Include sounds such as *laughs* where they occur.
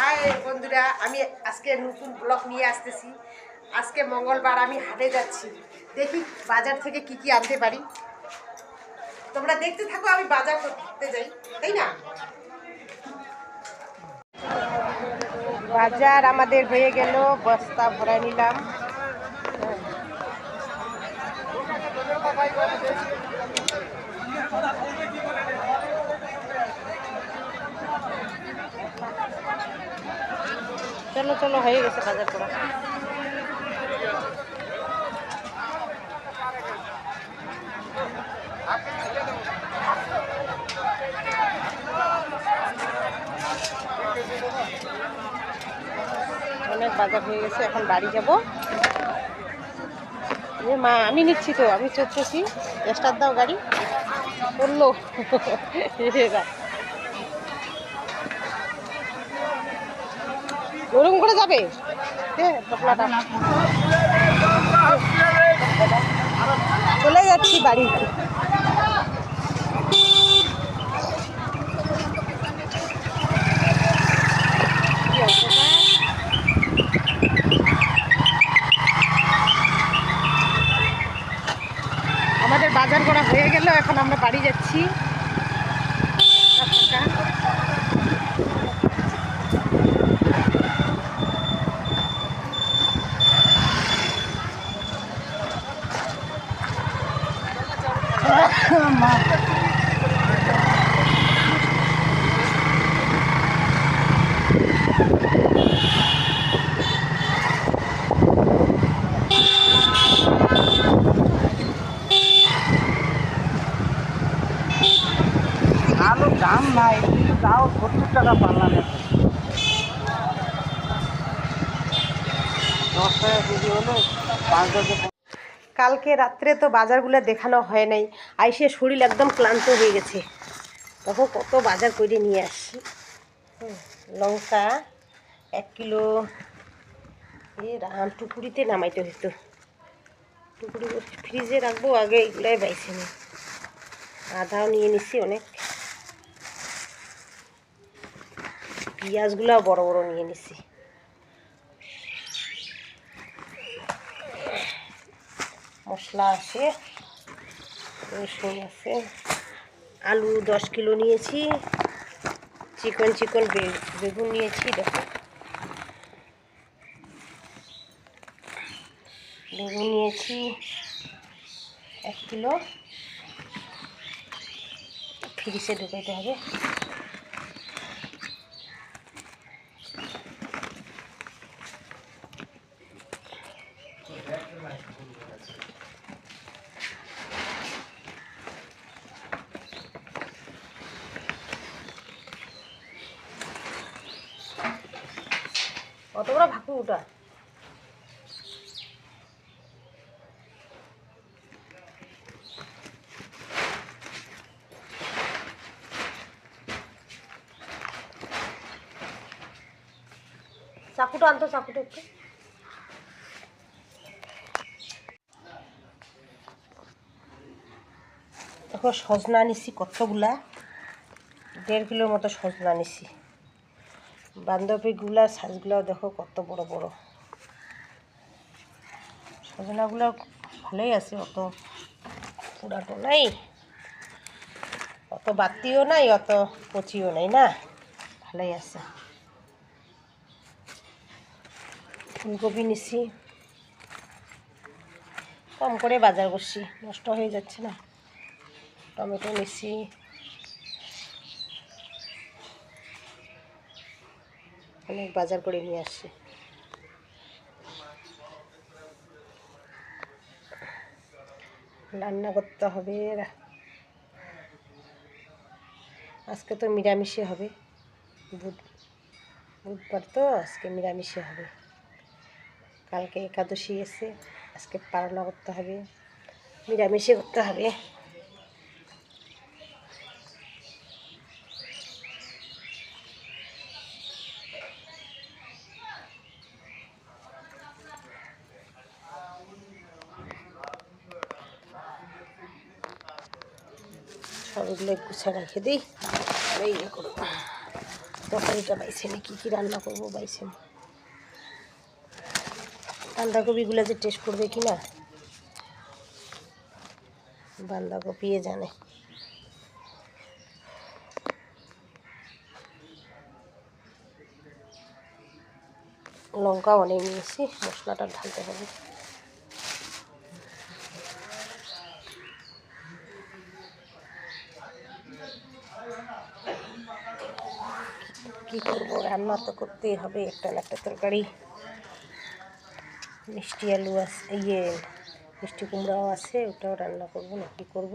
High বন্ধুরা, আমি আজকে নতুন ব্লগ নিয়ে আসতেছি। আজকে মঙ্গলবার আমি হাটে যাচ্ছি। দেখি বাজার থেকে কি কি আনতে পারি। তোমরা দেখতে থাকো, আমি বাজার করতে যাই, তাই না? বাজার আমাদের হয়ে গেল, বস্তা ভরাই নিলাম। চলো চলো, হয়ে গেছে বাজার করা। অনেক বাজার হয়ে গেছে, এখন বাড়ি যাব। এ মা, আমি নিচ্ছি তো, আমি চড়তেছি। স্টার দাও গাড়ি। বলল *laughs* ওরকম করে যাবে? চলে যাচ্ছি বাড়ি। আমাদের বাজার করা হয়ে গেল, এখন আমরা বাড়ি যাচ্ছি। আলুর দাম নাই, কিন্তু তাও সত্তর টাকা পাল্লা নেবে দশ টাকা কেজি হলে পাঁচ দশে কালকে রাত্রে তো বাজারগুলো দেখানো হয় নাই। আইসে শরীর একদম ক্লান্ত হয়ে গেছে। তখন কত বাজার করে নিয়ে হুম, লঙ্কা এক কিলো। এ রাম টুকুরিতে নামাইতে হইতো। টুকুরি ফ্রিজে রাখব আগে এগুলাই বাইছে নি। আদাও নিয়ে নিছি অনেক। পেঁয়াজগুলো বড় বড় নিয়ে নিচ্ছি মশলা আছে, রসুন আছে, আলু দশ কিলো নিয়েছি, চিকন চিকন বেগুন নিয়েছি, দেখো। বেগুন নিয়েছি এক কিলো। ফ্রিজে ঢুকাইতে হবে। অত বড় ভাকু ওটা? চাকুটা আনতো, চাকুটা একটু। দেখো সজনা নিছি কতগুলা? দেড় কিলোর মতো সজনা নিছি। বান্ধবীগুলা, সাইজগুলাও দেখো কত বড় বড়। সজনাগুলো ভালোই আছে, অত পুরাটো নাই। অত বাতিও নাই, অত কচিও নাই না? ভালোই আছে। ফুলকপি নিছি। কম করে বাজার করছি, নষ্ট হয়ে যাচ্ছে না। টমেটো নিছি। অনেক বাজার করে নিয়ে আসছি। রান্না করতে হবে। আজকে তো নিরামিষে হবে। বুধ, বুধবার তো আজকে নিরামিষে হবে। কালকে একাদশী এসে আজকে পালনা করতে হবে। নিরামিষে করতে হবে। সবগুলো গুছা রেখে দিই। এই করব তরকারিটা বাইছে নি, কী কী রান্না করব বাইছে নি। বাঁধাকপিগুলো যে টেস্ট করবে কি না? বাঁধাকপি জানে। লঙ্কা অনেক নিয়েছি, মশলাটা ঢালতে হবে। কি করব? রান্না তো করতেই হবে, একটা একটা তরকারি। মিষ্টি আলু আছে ইয়ে মিষ্টি কুমড়াও আছে, ওটাও রান্না করব না, কী করব?